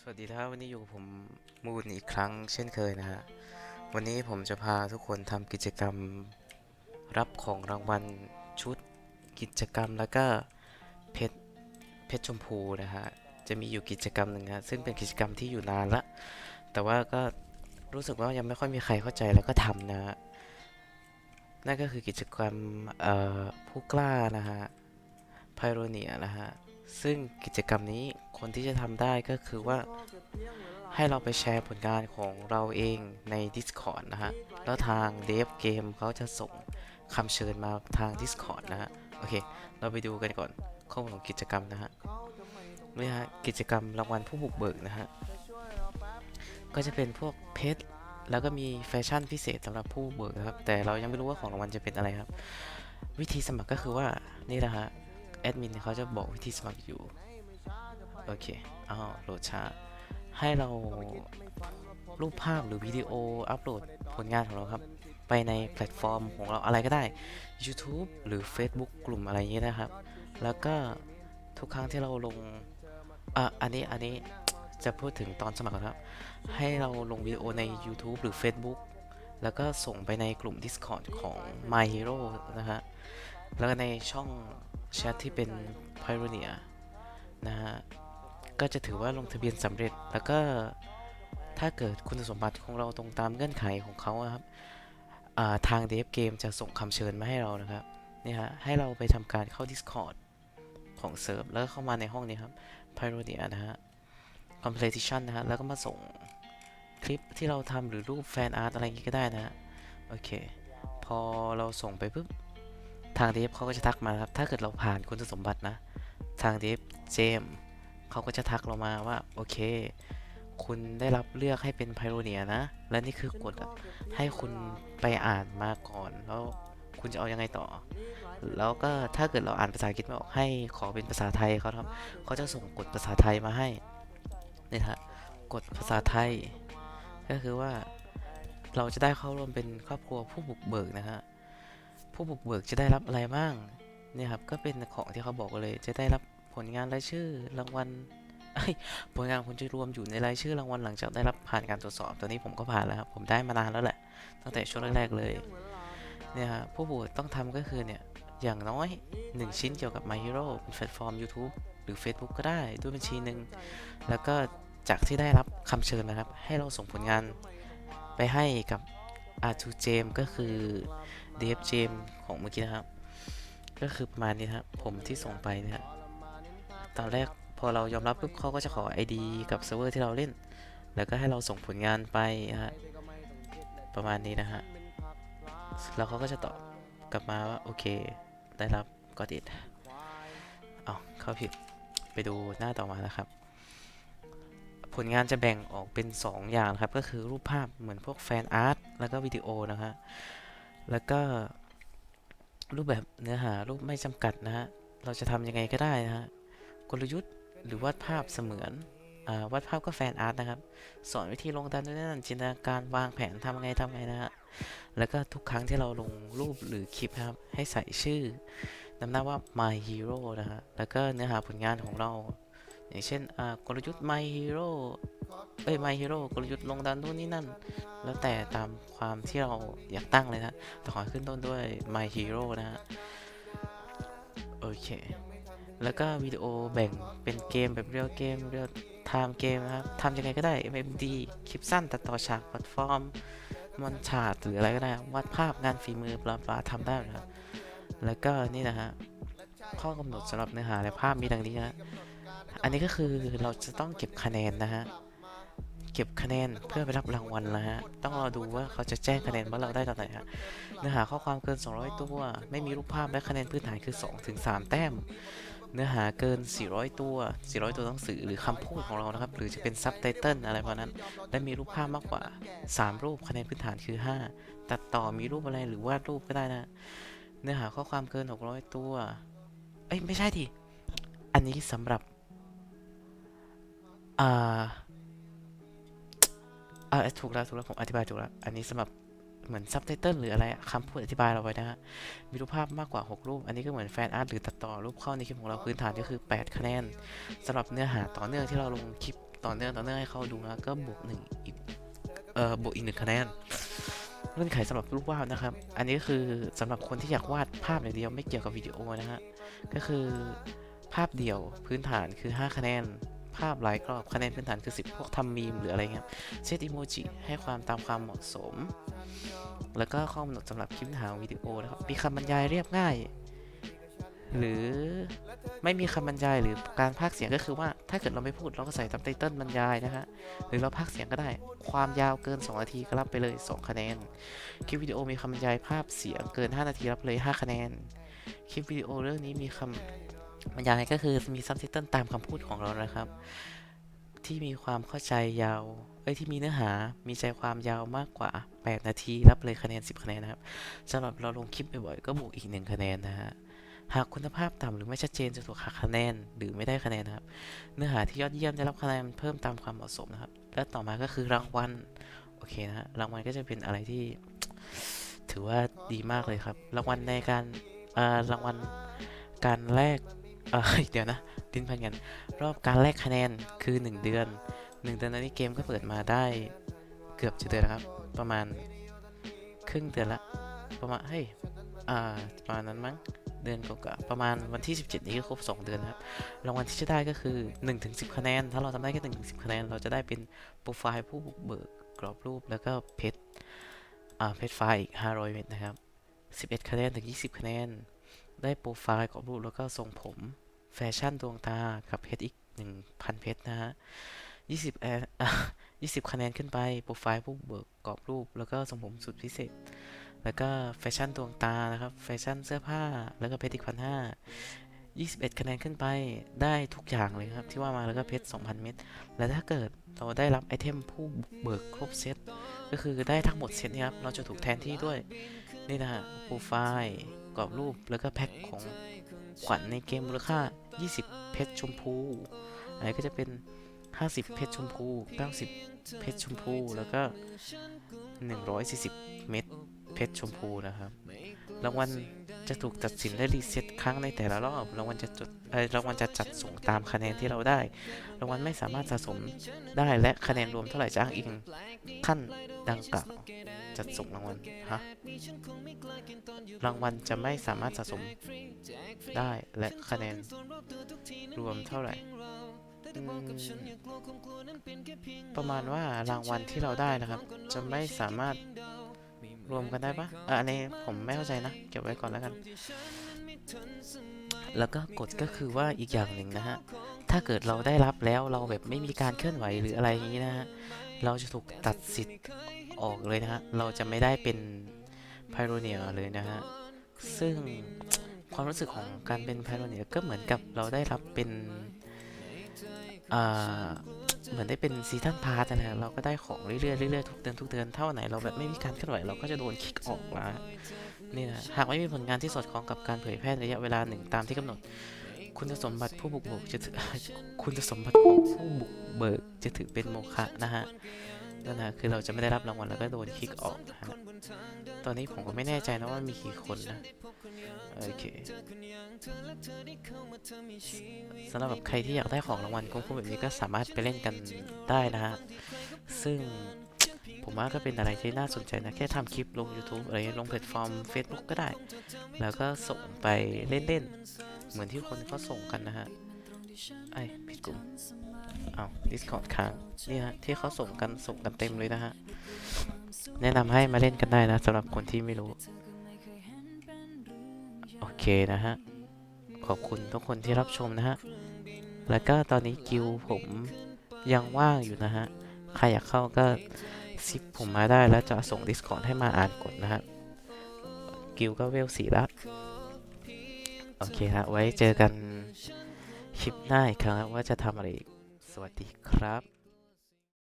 สวัสดีครับวันนี้อยู่กับผมมูนอีกครั้งเช่นเคยนะฮะ วันนี้ผมจะพาทุกคนทำกิจกรรมรับของรางวัลชุดกิจกรรมแล้วก็เพชรเพชรชมพูนะฮะ จะมีอยู่กิจกรรมหนึ่งฮะซึ่งเป็นกิจกรรมที่อยู่นานละ แต่ว่าก็รู้สึกว่ายังไม่ค่อยมีใครเข้าใจแล้วก็ทำนะฮะ นั่นก็คือกิจกรรมเอ่อผู้กล้านะฮะไพโรเนียนะฮะ ซึ่งกิจกรรมนี้คนที่จะทำได้ก็คือว่าให้เราไปแชร์ผลงานของเราเองใน Discord นะฮะ แล้วทาง Dev Game เขาจะส่งคำเชิญมาทาง Discord นะฮะ โอเค เราไปดูกันก่อนข้อมูลของกิจกรรมนะฮะนี่ฮะกิจกรรมรางวัลผู้บุกเบิกนะฮะ ก็จะเป็นพวกเพชรแล้วก็มีแฟชั่นพิเศษสำหรับผู้บุกเบิกครับ แต่เรายังไม่รู้ว่าของรางวัลจะเป็นอะไรครับ วิธีสมัครก็คือว่านี่นะฮะ แอดมินเขาจะบอกวิธีสมัครอยู่ โอเคอ้าวโหลดช้า ให้เรารูปภาพหรือวิดีโออัปโหลดผลงานของเราครับ ไปในแพลตฟอร์มของเราอะไรก็ได้ YouTube หรือ Facebook กลุ่มอะไรอย่างเงี้ยนะครับ แล้วก็ทุกครั้งที่เราลงอะอันนี้อันนี้จะพูดถึงตอนสมัครครับ ให้เราลงวิดีโอใน YouTube หรือ Facebook แล้วก็ส่งไปในกลุ่ม Discord ของ My Hero นะฮะ แล้วก็ในช่อง แชทที่เป็น Pioneer นะฮะ ก็จะถือว่าลงทะเบียนสำเร็จ แล้วก็ถ้าเกิดคุณสมบัติของเราตรงตามเงื่อนไขของเขาครับทาง Dev Game จะส่งคำเชิญมาให้เรานะครับนี่ฮะให้เราไปทำการเข้า Discord ของเซิร์ฟแล้วก็เข้ามาในห้องนี้ครับ Pioneer นะฮะ Competition นะฮะ แล้วก็มาส่งคลิปที่เราทำหรือรูปแฟนอาร์ตอะไรอย่างงี้ก็ได้นะฮะ โอเค พอเราส่งไปปุ๊บ ทางเดฟเขาก็จะทักมาครับ ถ้าเกิดเราผ่านคุณสมบัตินะ ทางเดฟเจมเขาก็จะทักเรามาว่า โอเค คุณได้รับเลือกให้เป็นไพโรเนียนะ และนี่คือกฎให้คุณไปอ่านมาก่อน แล้วคุณจะเอายังไงต่อ แล้วก็ถ้าเกิดเราอ่านภาษาอังกฤษไม่ออกให้ขอเป็นภาษาไทยเขาทำเขาจะส่งกฎภาษาไทยมาให้นี่ฮะกฎภาษาไทย ก็คือว่าเราจะได้เข้าร่วมเป็นครอบครัวผู้บุกเบิกนะฮะ ผู้บุกเบิกจะได้รับอะไรบ้างเนี่ยครับก็เป็นของที่เขาบอกเลย จะได้รับผลงานรายชื่อรางวัลผลงานคุณจะรวมอยู่ในรายชื่อรางวัลหลังจากได้รับผ่านการตรวจสอบตัวนี้ผมก็ผ่านแล้วครับผมได้มานานแล้วแหละ ตั้งแต่ช่วงแรกๆเลยเนี่ยฮะผู้บุกเบิกต้องทำก็คือเนี่ยอย่างน้อย 1 ชิ้นเกี่ยวกับ My Hero เป็นแพลตฟอร์ม YouTube หรือ Facebook ก็ได้ด้วยบัญชีหนึ่งแล้วก็จากที่ได้รับคำเชิญนะครับ ให้เราส่งผลงานไปให้กับ R2 Jam ก็คือ เดฟเจมของเมื่อกี้นะครับ ก็คือประมาณนี้ครับผมที่ส่งไปเนะฮะตอนแรกพอเรายอมรับปุ๊บเขาก็จะขอ ID กับเซิร์ฟเวอร์ที่เราเล่น แล้วก็ให้เราส่งผลงานไปนะฮะประมาณนี้นะฮะแล้วเขาก็จะตอบกลับมาว่าโอเค ได้รับก็ติดเอาเข้าผิดไปดูหน้าต่อมานะครับ ผลงานจะแบ่งออกเป็น 2 อย่างครับ ก็คือรูปภาพเหมือนพวกแฟนอาร์ตแล้วก็วิดีโอนะฮะ แล้วก็รูปแบบเนื้อหารูปไม่จำกัดนะฮะ เราจะทำยังไงก็ได้นะฮะ กลยุทธ์หรือวาดภาพเสมือนอ่าวาดภาพก็แฟนอาร์ตนะครับ สอนวิธีลงดันด้วยนั่นจินตนาการวางแผนทำไงทำไงนะฮะ แล้วก็ทุกครั้งที่เราลงรูปหรือคลิปนะครับ ให้ใส่ชื่อนำหน้าว่า my hero นะฮะ แล้วก็เนื้อหาผลงานของเรา อย่างเช่นกลยุทธ์ my hero เอ้ย my hero กลยุทธ์ลงดันนู่นนี่นั่น แล้วแต่ตามความที่เราอยากตั้งเลยนะแต่ขอให้ขึ้นต้นด้วย My Hero นะฮะโอเค แล้วก็วิดีโอแบ่งเป็นเกมแบบเรียลเกมเรียลไทม์เกมนะครับทำยังไงก็ได้ MMD คลิปสั้นตัดต่อฉากแพลตฟอร์มมันฉาดหรืออะไรก็ได้วาดภาพงานฝีมือบลาบลาทำได้หมดครับแล้วก็นี่นะฮะข้อกำหนดสำหรับเนื้อหาและภาพมีดังนี้นะ อันนี้ก็คือเราจะต้องเก็บคะแนนนะฮะ เก็บคะแนนเพื่อไปรับรางวัลนะฮะ ต้องรอดูว่าเขาจะแจ้งคะแนนว่าเราได้ตอนไหนฮะ เนื้อหาข้อความเกิน 200 ตัว ไม่มีรูปภาพและคะแนนพื้นฐานคือ 2-3ถึง3แต้ม เนื้อหาเกิน 400 ตัว 400 ตัวหนังสือหรือคำพูดของเรานะครับ หรือจะเป็นซับไตเติลอะไรพวกนั้น และมีรูปภาพมากกว่า 3 รูป คะแนนพื้นฐานคือ 5 ตัดต่อมีรูปอะไรหรือวาดรูปก็ได้นะ เนื้อหาข้อความเกิน 600 ตัว เอ้ยไม่ใช่ดิ อันนี้สำหรับ อ่าอ่าถูกแล้วถูกแล้วผมอธิบายถูกแล้ว อันนี้สำหรับเหมือนซับไตเติลหรืออะไรคำพูดอธิบายเราไว้นะฮะ มีรูปภาพมากกว่า 6 รูป อันนี้ก็เหมือนแฟนอาร์ตหรือตัดต่อรูปเข้าในคลิปของเราพื้นฐานก็คือ 8 คะแนนสำหรับเนื้อหาต่อเนื่องที่เราลงคลิปต่อเนื่องต่อเนื่องให้เขาดูนะก็บวกหนึ่งอีกเอ่อบวกอีกหนึ่งคะแนนเงื่อนไขสำหรับรูปวาดนะครับ อันนี้คือสำหรับคนที่อยากวาดภาพอย่างเดียวไม่เกี่ยวกับวิดีโอนะฮะ ก็คือภาพเดี่ยวพื้นฐานคือ 5 คะแนน ภาพหลายกรอบคะแนนพื้นฐานคือ 10 พวกทำมีมหรืออะไรเงี้ยเซตอีโมจิให้ความตามความเหมาะสม แล้วก็ข้อกำหนดสำหรับคลิปหาวิดีโอนะครับมีคำบรรยายเรียบง่าย หรือไม่มีคำบรรยายหรือการพากเสียงก็คือว่าถ้าเกิดเราไม่พูดเราก็ใส่ซับไตเติ้ลบรรยายนะฮะหรือเราพากเสียงก็ได้ ความยาวเกิน 2 นาทีก็รับไปเลย 2 คะแนน คลิปวิดีโอมีคำบรรยายภาพเสียงเกิน 5 นาทีรับเลย 5 คะแนน คลิปวิดีโอเรื่องนี้มีคำ บรรยายก็คือมีซับไตเติลตามคำพูดของเรานะครับ ที่มีความเข้าใจยาว เอ้ยที่มีเนื้อหา มีใจความยาวมากกว่า 8 นาที รับเลยคะแนน 10 คะแนนนะครับสำหรับเราลงคลิปบ่อยๆก็บวกอีก 1 คะแนนนะฮะ หากคุณภาพต่ำหรือไม่ชัดเจนจะถูกหักคะแนนหรือไม่ได้คะแนนนะครับ เนื้อหาที่ยอดเยี่ยมได้รับคะแนนเพิ่มตามความเหมาะสมนะครับ และต่อมาก็คือรางวัล โอเคนะฮะ รางวัลก็จะเป็นอะไรที่ ถือว่าดีมากเลยครับ รางวัลในการเอ่อรางวัลการแลก เอ่อเดี๋ยวนะดิ้นพันกัน รอบการแลกคะแนนคือ 1 เดือน 1 เดือนตอนนี้เกมก็เปิดมาได้เกือบจะเดือนแล้วครับ ประมาณครึ่งเดือนละประมาณเฮ้ยอ่าประมาณนั้นมั้งเดือนกว่าประมาณวันที่ 17 นี้ก็ครบ 2 เดือนครับรางวัลที่จะได้ก็คือ1ถึง10 คะแนน ถ้าเราทำได้แค่1ถึง10 คะแนน เราจะได้เป็นโปรไฟล์ผู้บุกเบิกกรอบรูปแล้วก็เพชรอ่าเพชรไฟล์อีก 500 เม็ดนะครับ 11 คะแนนถึง 20 คะแนน ได้โปรไฟล์กรอบรูปแล้วก็ทรงผม แฟชั่นดวงตากับเพชรอีก 1,000 เพชรนะฮะ20แอนอะ20คะแนนขึ้นไปโปรไฟล์ผู้เบิกกรอบรูป แล้วก็ทรงผมสุดพิเศษ แล้วก็แฟชั่นดวงตานะครับแฟชั่นเสื้อผ้าแล้วก็เพชรอีกพันห้ายี่สิบเอ็ดคะแนนขึ้นไปได้ทุกอย่างเลยครับ ที่ว่ามาแล้วก็เพชร2,000เม็ดและถ้าเกิดเราได้รับไอเทมผู้เบิกครบเซตก็คือได้ทั้งหมดเซตนี้ครับเราจะถูกแทนที่ด้วยนี่นะฮะโปรไฟล์ กอบรูปแล้วก็แพ็คของขวัญในเกมมูลค่า 20 เพชรชมพูอันนี้ก็จะเป็น 50 เพชรชมพู 90 เพชรชมพู แล้วก็ 140 เม็ดเพชรชมพูนะครับ รางวัลจะถูกตัดสินและรีเซ็ตครั้งในแต่ละรอบ รางวัลจะจดรางวัลจะจัดส่งตามคะแนนที่เราได้ รางวัลไม่สามารถสะสมได้และคะแนนรวมเท่าไหร่จะอ้างอิงขั้นดังกล่าว จัดส่งรางวัลฮะรางวัลจะไม่สามารถสะสมได้และคะแนนรวมเท่าไหร่ ประมาณว่ารางวัลที่เราได้นะครับ จะไม่สามารถรวมกันได้ปะอะอันนี้ผมไม่เข้าใจนะ เก็บไว้ก่อนแล้วกัน แล้วก็กฎก็คือว่าอีกอย่างหนึ่งนะฮะ ถ้าเกิดเราได้รับแล้วเราแบบไม่มีการเคลื่อนไหวหรืออะไรอย่างนี้นะฮะ เราจะถูกตัดสิทธิ์ ออกเลยนะฮะ เราจะไม่ได้เป็นไพโรเนียเลยนะฮะ ซึ่งความรู้สึกของการเป็นไพโรเนียก็เหมือนกับเราได้รับเป็นเหมือนได้เป็นซีซันพาร์ตนะฮะเราก็ได้ของเรื่อยๆเรื่อยๆทุกเดือนทุกเดือนเท่าไหนเราแบบไม่มีการเคลื่อนไหวเราก็จะโดนคิกออกนะนี่นะหากไม่มีผลงานที่สอดคล้องกับการเผยแพร่ระยะเวลาหนึ่งตามที่กำหนด คุณสมบัติผู้บุกเบิกจะถือคุณสมบัติของผู้บุกเบิกจะถือเป็นโมฆะนะฮะ นั่นนะคือเราจะไม่ได้รับรางวัลแล้วก็โดนคิกออกนะฮะตอนนี้ผมก็ไม่แน่ใจนะว่ามีกี่คนนะ โอเคสำหรับใครที่อยากได้ของรางวัลคุ้มๆแบบนี้ก็สามารถไปเล่นกันได้นะฮะ ซึ่งผมว่าก็เป็นอะไรที่น่าสนใจนะ แค่ทำคลิปลง YouTube อะไรลงแพลตฟอร์ม Facebook ก็ได้ แล้วก็ส่งไปเล่นๆ เหมือนที่คนเขาส่งกันนะฮะ ไอ้ผิดกลุ่มเอา Discord ค้างนี่ฮะที่เขาส่งกันส่งกันเต็มเลยนะฮะ แนะนำให้มาเล่นกันได้นะสำหรับคนที่ไม่รู้ โอเคนะฮะ ขอบคุณทุกคนที่รับชมนะฮะ แล้วก็ตอนนี้กิวผมยังว่างอยู่นะฮะ ใครอยากเข้าก็ซิปผมมาได้แล้วจะส่ง Discord ให้มาอ่านกดนะฮะ กิวก็เวลสีละ โอเคฮะ ไว้เจอกัน คลิปหน้าอีกครั้งว่าจะทำอะไรอีก สวัสดีครับ